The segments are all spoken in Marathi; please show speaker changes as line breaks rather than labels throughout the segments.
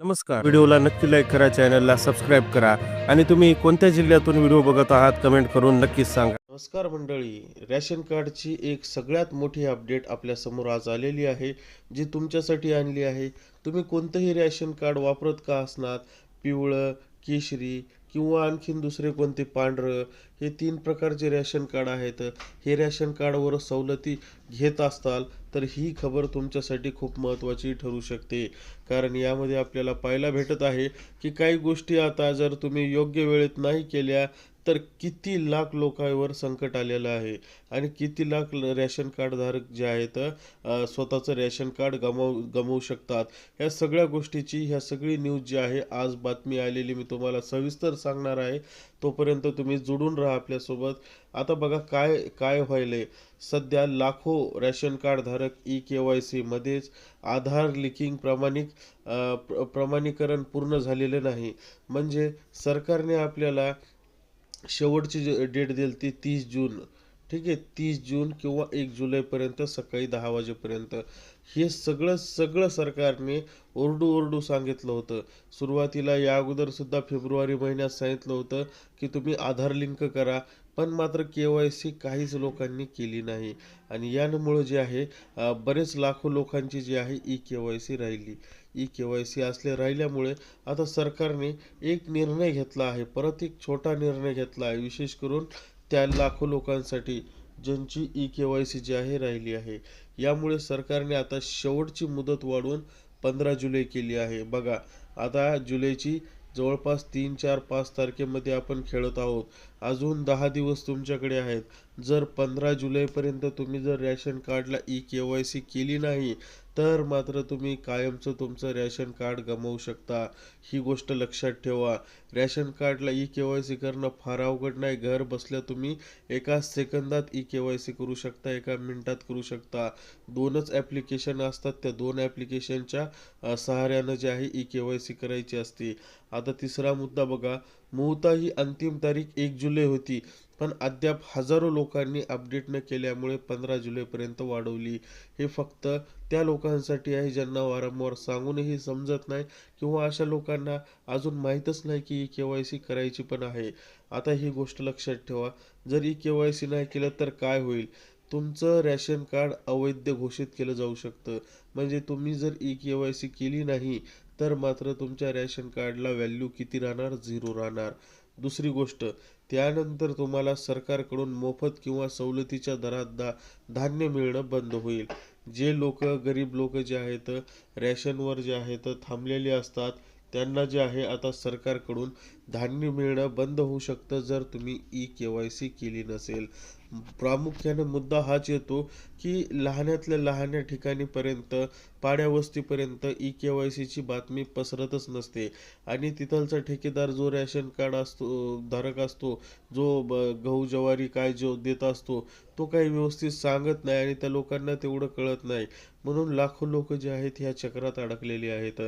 नमस्कार. व्हिडिओला नक्की लाईक करा चॅनलला सबस्क्राईब करा आणि तुम्ही कोणत्या जिल्ह्यातून व्हिडिओ बघत आहात कमेंट करून नक्कीच सांगा. नमस्कार मंडळी. रॅशन कार्डची एक सगळ्यात मोठी अपडेट आपल्यासमोर आज आलेली आहे जी तुमच्यासाठी आणली आहे. तुम्ही कोणतंही रॅशन कार्ड वापरत का असणार? पिवळं केशरी किंवा आणखीन दुसरे कोणते पांढरं हे तीन प्रकारचे रॅशन कार्ड आहेत. हे रॅशन कार्डवर सवलती घेत असताल तर ही खबर तुमच्यासाठी खूप महत्त्वाची ठरू शकते. कारण यामध्ये आपल्याला पाहायला भेटत आहे की काही गोष्टी आता जर तुम्ही योग्य वेळेत नाही केल्या तर किती लाख लोकांवर संकट आलेलं आहे आणि किती लाख ल- रॅशन कार्डधारक जे आहेत स्वतःचं रॅशन कार्ड गमावू गमावू शकतात. ह्या सगळ्या गोष्टीची ह्या सगळी न्यूज जी आहे आज बातमी आलेली मी तुम्हाला सविस्तर सांगणार आहे. तोपर्यंत तुम्ही जुडून राहा आपल्यासोबत. आता बघा काय काय व्हायले सध्या लाखो रॅशन कार्डधारक ई के वाय सीमध्येच आधार लिंकिंग प्रमाणिक प्र- प्रमाणीकरण पूर्ण झालेलं नाही. म्हणजे सरकारने आपल्याला शेवटची जे डेट दिली ती तीस जून. ठीक आहे? तीस जून किंवा एक जुलैपर्यंत सकाळी दहा वाजेपर्यंत. हे सगळं सगळं सरकारने ओरडू ओरडू सांगितलं होतं. सुरुवातीला या अगोदर सुद्धा फेब्रुवारी महिन्यात सांगितलं होतं की तुम्ही आधार लिंक करा पण मात्र के वाय सी काहीच लोकांनी केली नाही. आणि यामुळं जे आहे बरेच लाखो लोकांची जी आहे ई के वाय सी राहिली. ई के वाय सी असले राहिल्यामुळे आता सरकारने एक निर्णय घेतला आहे परत एक छोटा निर्णय घेतला आहे. विशेष करून त्या लाखो लोकांसाठी ज्यांची ई के वाय सी जी आहे राहिली आहे. यामुळे सरकारने आता शेवटची मुदत वाढवून पंधरा जुलै केली आहे. बघा आता जुलैची जवळपास तीन चार पाच तारखेमध्ये आपण खेळत आहोत. अजून दहा दिवस तुमच्याकडे आहेत. जर पंधरा जुलैपर्यंत तुम्ही जर रॅशन कार्डला ई के वाय सी केली नाही तर मात्र तुम्ही कायमचं तुमचं रॅशन कार्ड गमावू शकता. ही गोष्ट लक्षात ठेवा. रॅशन कार्डला ई के वाय सी करणं फार अवघड नाही. घर बसल्या तुम्ही एका सेकंदात ई के वाय सी करू शकता एका मिनिटात करू शकता. दोनच ॲप्लिकेशन असतात. त्या दोन ॲप्लिकेशनच्या सहाऱ्यानं जे आहे ई के वाय सी करायची असते. आता तिसरा मुद्दा बघा. मूळतः ही अंतिम तारीख एक जुलै होती. पण अद्याप हजारो लोकांनी अपडेट न केल्यामुळे पंधरा जुलैपर्यंत वाढवली. हे फक्त त्या लोकांसाठी आहे ज्यांना वारंवार सांगूनही समजत नाही किंवा अशा लोकांना अजून माहीतच नाही की ई के वाय सी करायची पण आहे. आता ही गोष्ट लक्षात ठेवा. जर ई के वाय सी नाही केलं तर काय होईल? तुमचं रॅशन कार्ड अवैध घोषित केलं जाऊ शकतं. म्हणजे तुम्ही जर ई के वाय सी केली नाही तर मात्र तुमच्या रॅशन कार्डला व्हॅल्यू किती राहणार? झिरो राहणार. दुसरी गोष्ट त्यानंतर तुम्हाला सरकारकडून मोफत किंवा सवलतीच्या दरात दा धान्य मिळणं बंद होईल. जे लोक गरीब लोक जे आहेत रॅशनवर जे आहेत थांबलेले असतात त्यांना जे आहे आता सरकारकडून धान्य मिळणं बंद होऊ शकतं जर तुम्ही ई के वाय सी केली नसेल. प्रामुख्याने मुद्दा हाच येतो की लहानातल्या लहान्या ठिकाणीपर्यंत पाड्यावस्तीपर्यंत ई के वाय सीची बातमी पसरतच नसते. आणि तिथलचा ठेकेदार जो रॅशन कार्ड असतो धारक असतो जो ब गहू ज्वारी काय जो देत असतो तो काही व्यवस्थित सांगत नाही आणि त्या लोकांना तेवढं कळत नाही. म्हणून लाखो लोक जे आहेत ह्या चक्रात अडकलेली आहेत.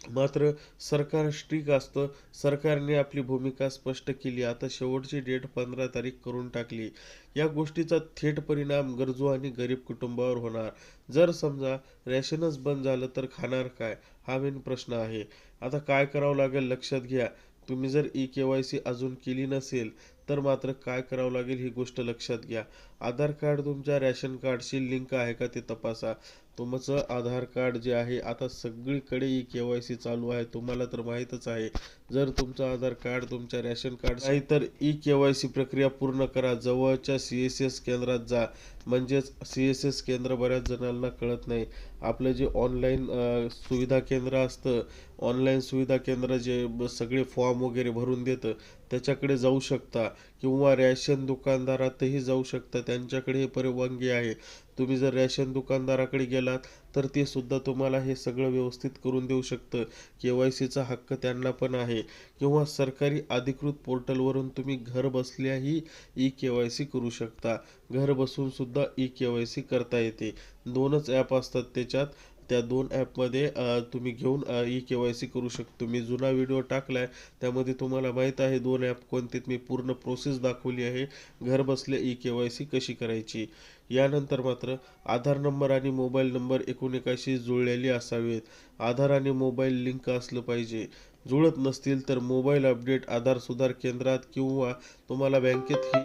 मात्र सरकार स्ट्रिक असतं. सरकारने आपली भूमिका स्पष्ट केली. आता शेवटची डेट पंधरा तारीख करून टाकली. या गोष्टीचा थेट परिणाम गरजू आणि गरीब कुटुंबावर होणार. जर समजा रॅशनच बंद झालं तर खाणार काय? हा मेन प्रश्न आहे. आता काय करावं लागेल लक्षात घ्या. तुम्ही जर ई के वाय सी अजून केली नसेल तर मात्र काय करावं लागेल ही गोष्ट लक्षात घ्या. आधार कार्ड तुमच्या रॅशन कार्डशी लिंक आहे का ते तपासा. तुमचं आधार कार्ड जे आहे आता सगळीकडे ई के वाय सी चालू आहे. तुम्हाला तर माहीतच आहे. जर तुमचं आधार कार्ड तुमच्या रॅशन कार्ड नाही तर ई के वाय सी प्रक्रिया पूर्ण करा. जवळच्या सी एस एस केंद्रात जा. म्हणजेच सी एस एस केंद्र बऱ्याच जणांना कळत नाही. आपलं जे ऑनलाईन सुविधा केंद्र असतं ऑनलाईन सुविधा केंद्र जे सगळे फॉर्म वगैरे भरून देतं त्याच्याकडे जाऊ शकता. किंवा रॅशन दुकानदारातही जाऊ शकता. त्यांच्याकडे हे परवानगी आहे. तुम्ही जर रॅशन दुकानदाराकडे गेलात तर ते सुद्धा तुम्हाला हे सगळं व्यवस्थित करून देऊ शकतं. के वाय सीचा हक्क त्यांना पण आहे. किंवा सरकारी अधिकृत पोर्टलवरून तुम्ही घर बसल्याही ई के वाय सी करू शकता. घर बसून सुद्धा ई के वाय सी करता येते. दोनच ॲप असतात त्याच्यात. त्या दोन ॲपमध्ये तुम्ही घेऊन ई के वाय सी करू शकतो. मी जुना व्हिडिओ टाकला आहे त्यामध्ये तुम्हाला माहीत आहे दोन ॲप कोणते मी पूर्ण प्रोसेस दाखवली आहे. घर बसल्या ई के वाय सी कशी करायची? यानंतर मात्र आधार नंबर आणि मोबाईल नंबर एकूण जुळलेले असावेत. आधार आणि मोबाईल लिंक असलं पाहिजे. जुळत नसतील तर मोबाईल अपडेट आधार सुधार केंद्रात किंवा तुम्हाला बँकेत ही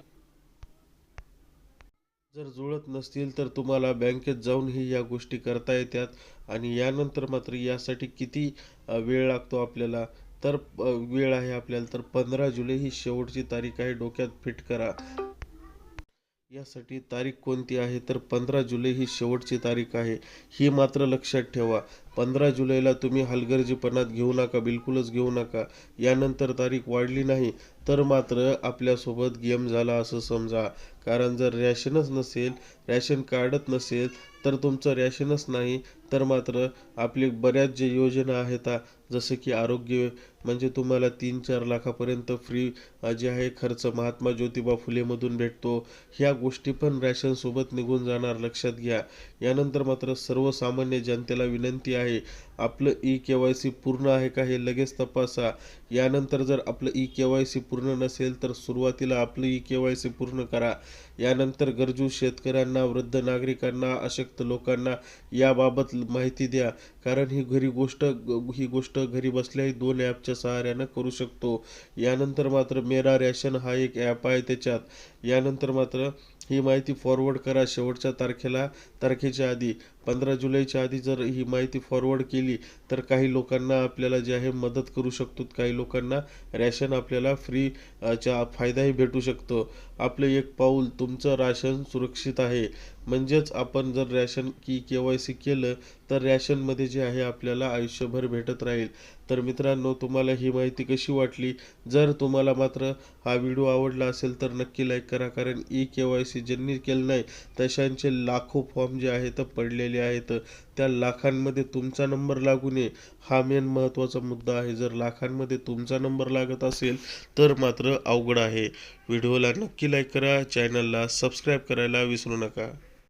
जर जुळत नसतील तर तुम्हाला बँकेत जाऊनही या गोष्टी करता येतात आणि यानंतर मात्र यासाठी किती वेळ लागतो आपल्याला? तर वेळ आहे आपल्याला तर पंधरा जुलै ही शेवटची तारीख आहे. डोक्यात फिट करा. यासाठी तारीख कोणती आहे? तर पंधरा जुलै ही शेवटची तारीख आहे. ही मात्र लक्षात ठेवा. पंधरा जुलैला तुम्ही हलगर्जीपणात घेऊ नका बिलकुलच घेऊ नका. यानंतर तारीख वाढली नाही तर मात्र आपल्यासोबत गेम झाला असं समजा. कारण जर रॅशनच नसेल रॅशन कार्डच नसेल तर तुमचं रॅशनच नाही तर मात्र आपली बऱ्याच जे योजना आहेत जसं की आरोग्य म्हणजे तुम्हाला तीन चार लाखापर्यंत फ्री जे आहे खर्च महात्मा ज्योतिबा फुलेमधून भेटतो. ह्या गोष्टी पण रॅशनसोबत निघून जाणार लक्षात घ्या. यानंतर मात्र सर्वसामान्य जनतेला विनंती आहे आपलं ई के वाय सी पूर्ण आहे का हे लगेच तपासा. यानंतर जर आपलं ई के वाय सी पूर्ण नसेल तर सुरुवातीला आपलं ई के वाय सी पूर्ण करा. यानंतर गरजू शेतकऱ्यांना वृद्ध नागरिकांना अशक्त लोकांना याबाबत माहिती द्या. कारण ही घरी गोष्ट ही गोष्ट घरी बसल्याही दोन ॲपच्या सहाऱ्यानं करू शकतो. यानंतर मात्र मेरा रॅशन हा एक ॲप आहे त्याच्यात. यानंतर मात्र ही माहिती फॉरवर्ड करा शेवटच्या तारखेला तारखेच्या आधी. पंधरा जुलैच्या आधी जर ही माहिती फॉरवर्ड केली तर काही लोकांना आपल्याला जे आहे मदत करू शकतो. काही लोकांना रॅशन आपल्याला फ्री चा फायदाही भेटू शकतो. आपलं एक पाऊल तुमचं राशन सुरक्षित आहे. म्हणजेच आपण जर रॅशन की के वाय सी केलं तर रॅशनमध्ये जे आहे आपल्याला आयुष्यभर भेटत राहील. तर मित्रांनो तुम्हाला ही माहिती कशी वाटली? जर तुम्हाला मात्र हा व्हिडिओ आवडला असेल तर नक्की लाईक करा. कारण ई के वाय सी ज्यांनी केलं नाही तशांचे लाखो फॉर्म जे आहेत पडलेले आहेत. त्या लाखांमध्ये तुमचा नंबर लागू नये. हा मेन महत्त्वाचा मुद्दा आहे. जर लाखांमध्ये तुमचा नंबर लागत असेल तर मात्र अवघड आहे. व्हिडिओला नक्की लाईक करा. चॅनलला सबस्क्राईब करायला विसरू नका.